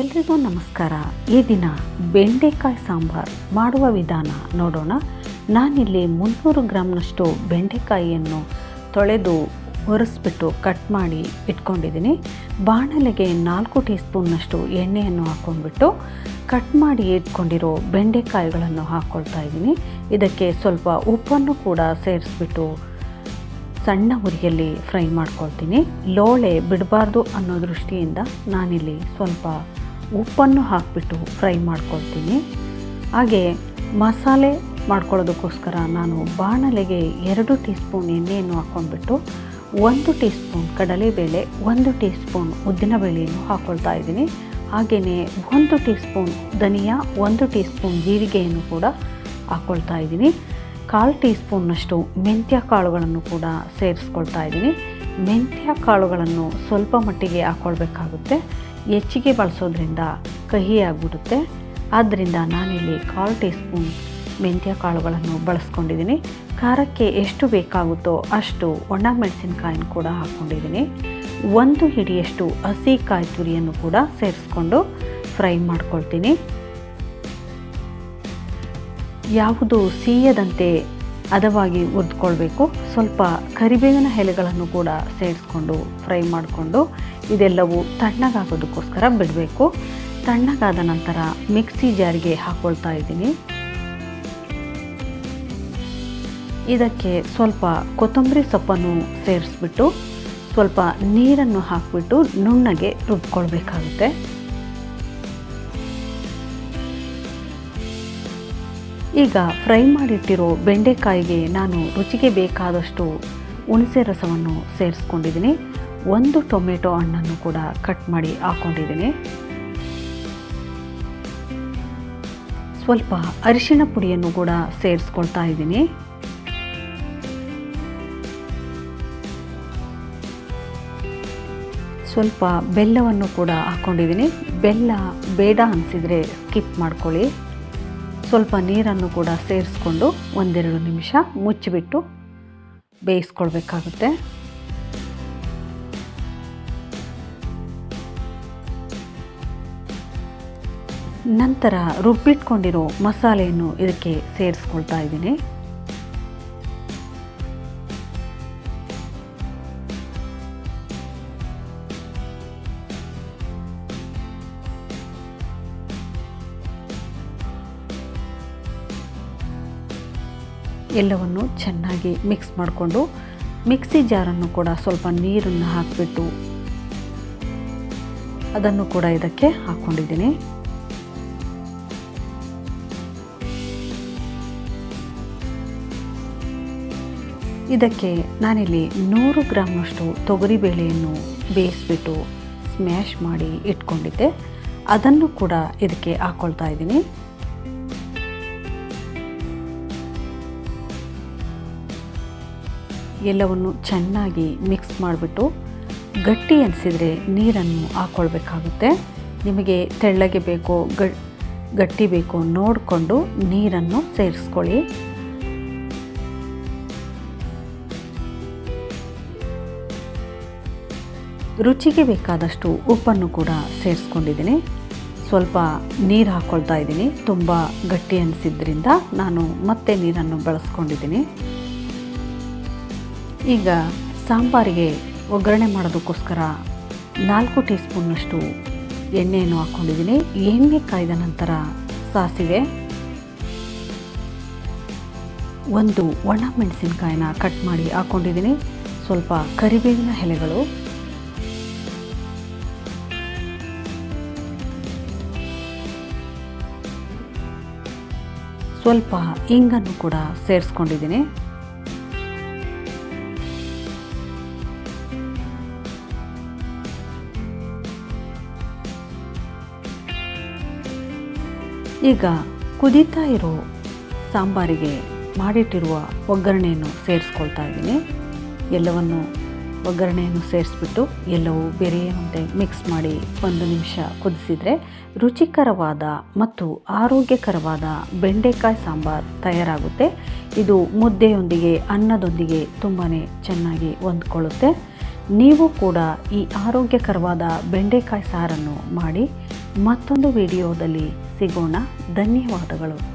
ಎಲ್ರಿಗೂ ನಮಸ್ಕಾರ. ಈ ದಿನ ಬೆಂಡೆಕಾಯಿ ಸಾಂಬಾರು ಮಾಡುವ ವಿಧಾನ ನೋಡೋಣ. ನಾನಿಲ್ಲಿ ಮುನ್ನೂರು ಗ್ರಾಮ್ನಷ್ಟು ಬೆಂಡೆಕಾಯಿಯನ್ನು ತೊಳೆದು ಒರೆಸ್ಬಿಟ್ಟು ಕಟ್ ಮಾಡಿ ಇಟ್ಕೊಂಡಿದ್ದೀನಿ. ಬಾಣಲೆಗೆ ನಾಲ್ಕು ಟೀ ಸ್ಪೂನ್ನಷ್ಟು ಎಣ್ಣೆಯನ್ನು ಹಾಕ್ಕೊಂಡ್ಬಿಟ್ಟು ಕಟ್ ಮಾಡಿ ಇಟ್ಕೊಂಡಿರೋ ಬೆಂಡೆಕಾಯಿಗಳನ್ನು ಹಾಕ್ಕೊಳ್ತಾ ಇದ್ದೀನಿ. ಇದಕ್ಕೆ ಸ್ವಲ್ಪ ಉಪ್ಪನ್ನು ಕೂಡ ಸೇರಿಸ್ಬಿಟ್ಟು ಸಣ್ಣ ಉರಿಯಲ್ಲಿ ಫ್ರೈ ಮಾಡ್ಕೊಳ್ತೀನಿ. ಲೋಳೆ ಬಿಡಬಾರ್ದು ಅನ್ನೋ ದೃಷ್ಟಿಯಿಂದ ನಾನಿಲ್ಲಿ ಸ್ವಲ್ಪ ಉಪ್ಪನ್ನು ಹಾಕಿಬಿಟ್ಟು ಫ್ರೈ ಮಾಡ್ಕೊಳ್ತೀನಿ. ಹಾಗೆ ಮಸಾಲೆ ಮಾಡ್ಕೊಳ್ಳೋದಕ್ಕೋಸ್ಕರ ನಾನು ಬಾಣಲೆಗೆ ಎರಡು ಟೀ ಸ್ಪೂನ್ ಎಣ್ಣೆಯನ್ನು ಹಾಕ್ಕೊಂಡ್ಬಿಟ್ಟು ಒಂದು ಟೀ ಸ್ಪೂನ್ ಕಡಲೆಬೇಳೆ, ಒಂದು ಟೀ ಸ್ಪೂನ್ ಉದ್ದಿನಬೇಳೆಯನ್ನು ಹಾಕ್ಕೊಳ್ತಾ ಇದ್ದೀನಿ. ಹಾಗೆಯೇ ಒಂದು ಟೀ ಸ್ಪೂನ್ ಧನಿಯಾ, ಒಂದು ಟೀ ಸ್ಪೂನ್ ಜೀರಿಗೆಯನ್ನು ಕೂಡ ಹಾಕ್ಕೊಳ್ತಾ ಇದ್ದೀನಿ. ಕಾಲು ಟೀ ಸ್ಪೂನ್ನಷ್ಟು ಮೆಂತ್ಯ ಕಾಳುಗಳನ್ನು ಕೂಡ ಸೇರಿಸ್ಕೊಳ್ತಾ ಇದ್ದೀನಿ. ಮೆಂತ್ಯ ಕಾಳುಗಳನ್ನು ಸ್ವಲ್ಪ ಮಟ್ಟಿಗೆ ಹಾಕ್ಕೊಳ್ಬೇಕಾಗುತ್ತೆ ಹೆಚ್ಚಿಗೆ ಬಳಸೋದ್ರಿಂದ ಕಹಿ ಆಗಿಬಿಡುತ್ತೆ. ಆದ್ದರಿಂದ ನಾನಿಲ್ಲಿ ಕಾಲು ಟೀ ಸ್ಪೂನ್ ಮೆಂತ್ಯ ಕಾಳುಗಳನ್ನು ಬಳಸ್ಕೊಂಡಿದ್ದೀನಿ. ಖಾರಕ್ಕೆ ಎಷ್ಟು ಬೇಕಾಗುತ್ತೋ ಅಷ್ಟು ಒಣ ಮೆಣಸಿನ್ಕಾಯಿನ ಕೂಡ ಹಾಕ್ಕೊಂಡಿದ್ದೀನಿ. ಒಂದು ಹಿಡಿಯಷ್ಟು ಹಸಿ ಕಾಯಿ ತುರಿಯನ್ನು ಕೂಡ ಸೇರಿಸ್ಕೊಂಡು ಫ್ರೈ ಮಾಡ್ಕೊಳ್ತೀನಿ. ಯಾವುದು ಸೀಯದಂತೆ ಹದವಾಗಿ ಹುರಿದ್ಕೊಳ್ಬೇಕು ಸ್ವಲ್ಪ ಕರಿಬೇವಿನ ಎಲೆಗಳನ್ನು ಕೂಡ ಸೇರಿಸ್ಕೊಂಡು ಫ್ರೈ ಮಾಡಿಕೊಂಡು ಇದೆಲ್ಲವೂ ತಣ್ಣಗಾಗೋದಕ್ಕೋಸ್ಕರ ಬಿಡಬೇಕು. ತಣ್ಣಗಾದ ನಂತರ ಮಿಕ್ಸಿ ಜಾರಿಗೆ ಹಾಕ್ಕೊಳ್ತಾ ಇದ್ದೀನಿ. ಇದಕ್ಕೆ ಸ್ವಲ್ಪ ಕೊತ್ತಂಬರಿ ಸೊಪ್ಪನ್ನು ಸೇರಿಸ್ಬಿಟ್ಟು ಸ್ವಲ್ಪ ನೀರನ್ನು ಹಾಕಿಬಿಟ್ಟು ನುಣ್ಣಗೆ ರುಬ್ಕೊಳ್ಬೇಕಾಗುತ್ತೆ. ಈಗ ಫ್ರೈ ಮಾಡಿಟ್ಟಿರೋ ಬೆಂಡೆಕಾಯಿಗೆ ನಾನು ರುಚಿಗೆ ಬೇಕಾದಷ್ಟು ಹುಣಸೆ ರಸವನ್ನು ಸೇರಿಸ್ಕೊಂಡಿದ್ದೀನಿ. ಒಂದು ಟೊಮೆಟೊ ಹಣ್ಣನ್ನು ಕೂಡ ಕಟ್ ಮಾಡಿ ಹಾಕ್ಕೊಂಡಿದ್ದೀನಿ ಸ್ವಲ್ಪ ಅರಿಶಿಣ ಪುಡಿಯನ್ನು ಕೂಡ ಸೇರಿಸ್ಕೊಳ್ತಾ ಇದ್ದೀನಿ. ಸ್ವಲ್ಪ ಬೆಲ್ಲವನ್ನು ಕೂಡ ಹಾಕ್ಕೊಂಡಿದ್ದೀನಿ ಬೆಲ್ಲ ಬೇಡ ಅನಿಸಿದರೆ ಸ್ಕಿಪ್ ಮಾಡ್ಕೊಳ್ಳಿ. ಸ್ವಲ್ಪ ನೀರನ್ನು ಕೂಡ ಸೇರಿಸ್ಕೊಂಡು ಒಂದೆರಡು ನಿಮಿಷ ಮುಚ್ಚಿಬಿಟ್ಟು ಬೇಯಿಸ್ಕೊಳ್ಬೇಕಾಗುತ್ತೆ. ನಂತರ ರುಬ್ಬಿಟ್ಕೊಂಡಿರೋ ಮಸಾಲೆಯನ್ನು ಇದಕ್ಕೆ ಸೇರಿಸ್ಕೊಳ್ತಾ ಇದ್ದೀನಿ. ಎಲ್ಲವನ್ನು ಚೆನ್ನಾಗಿ ಮಿಕ್ಸ್ ಮಾಡಿಕೊಂಡು ಮಿಕ್ಸಿ ಜಾರನ್ನು ಕೂಡ ಸ್ವಲ್ಪ ನೀರನ್ನು ಹಾಕಿಬಿಟ್ಟು ಅದನ್ನು ಕೂಡ ಇದಕ್ಕೆ ಹಾಕ್ಕೊಂಡಿದ್ದೀನಿ. ಇದಕ್ಕೆ ನಾನಿಲ್ಲಿ ನೂರು ಗ್ರಾಮ್ನಷ್ಟು ತೊಗರಿಬೇಳೆಯನ್ನು ಬೇಯಿಸ್ಬಿಟ್ಟು ಸ್ಮ್ಯಾಶ್ ಮಾಡಿ ಇಟ್ಕೊಂಡಿದ್ದೆ. ಅದನ್ನು ಕೂಡ ಇದಕ್ಕೆ ಹಾಕ್ಕೊಳ್ತಾ ಇದ್ದೀನಿ. ಎಲ್ಲವನ್ನು ಚೆನ್ನಾಗಿ ಮಿಕ್ಸ್ ಮಾಡಿಬಿಟ್ಟು ಗಟ್ಟಿ ಅನಿಸಿದರೆ ನೀರನ್ನು ಹಾಕ್ಕೊಳ್ಬೇಕಾಗುತ್ತೆ ನಿಮಗೆ ತೆಳ್ಳಗೆ ಬೇಕೋ ಗಟ್ಟಿ ಬೇಕೋ ನೋಡಿಕೊಂಡು ನೀರನ್ನು ಸೇರಿಸ್ಕೊಳ್ಳಿ. ರುಚಿಗೆ ಬೇಕಾದಷ್ಟು ಉಪ್ಪನ್ನು ಕೂಡ ಸೇರಿಸ್ಕೊಂಡಿದ್ದೀನಿ. ಸ್ವಲ್ಪ ನೀರು ಹಾಕ್ಕೊಳ್ತಾ ಇದ್ದೀನಿ. ತುಂಬ ಗಟ್ಟಿ ಅನಿಸಿದ್ರಿಂದ ನಾನು ಮತ್ತೆ ನೀರನ್ನು ಬಳಸ್ಕೊಂಡಿದ್ದೀನಿ. ಈಗ ಸಾಂಬಾರಿಗೆ ಒಗ್ಗರಣೆ ಮಾಡೋದಕ್ಕೋಸ್ಕರ ನಾಲ್ಕು ಟೀ ಸ್ಪೂನ್ನಷ್ಟು ಎಣ್ಣೆಯನ್ನು ಹಾಕ್ಕೊಂಡಿದ್ದೀನಿ. ಎಣ್ಣೆ ಕಾಯ್ದ ನಂತರ ಸಾಸಿವೆ, ಒಂದು ಒಣ ಮೆಣಸಿನ್ಕಾಯಿನ ಕಟ್ ಮಾಡಿ ಹಾಕ್ಕೊಂಡಿದ್ದೀನಿ. ಸ್ವಲ್ಪ ಕರಿಬೇವಿನ ಎಲೆಗಳು, ಸ್ವಲ್ಪ ಇಂಗನ್ನು ಕೂಡ ಸೇರಿಸ್ಕೊಂಡಿದ್ದೀನಿ. ಈಗ ಕುದೀತಾ ಇರೋ ಸಾಂಬಾರಿಗೆ ಮಾಡಿಟ್ಟಿರುವ ಒಗ್ಗರಣೆಯನ್ನು ಸೇರಿಸ್ಕೊಳ್ತಾ ಇದ್ದೀನಿ. ಎಲ್ಲವನ್ನು ಒಗ್ಗರಣೆಯನ್ನು ಸೇರಿಸ್ಬಿಟ್ಟು ಎಲ್ಲವೂ ಬೆರೆಯುವಂತೆ ಮಿಕ್ಸ್ ಮಾಡಿ ಒಂದು ನಿಮಿಷ ಕುದಿಸಿದರೆ ರುಚಿಕರವಾದ ಮತ್ತು ಆರೋಗ್ಯಕರವಾದ ಬೆಂಡೆಕಾಯಿ ಸಾಂಬಾರು ತಯಾರಾಗುತ್ತೆ. ಇದು ಮುದ್ದೆಯೊಂದಿಗೆ, ಅನ್ನದೊಂದಿಗೆ ತುಂಬಾ ಚೆನ್ನಾಗಿ ಹೊಂದ್ಕೊಳ್ಳುತ್ತೆ. ನೀವು ಕೂಡ ಈ ಆರೋಗ್ಯಕರವಾದ ಬೆಂಡೆಕಾಯಿ ಸಾರನ್ನು ಮಾಡಿ ಮತ್ತೊಂದು ವಿಡಿಯೋದಲ್ಲಿ ಸಿಗೋಣ. ಧನ್ಯವಾದಗಳು.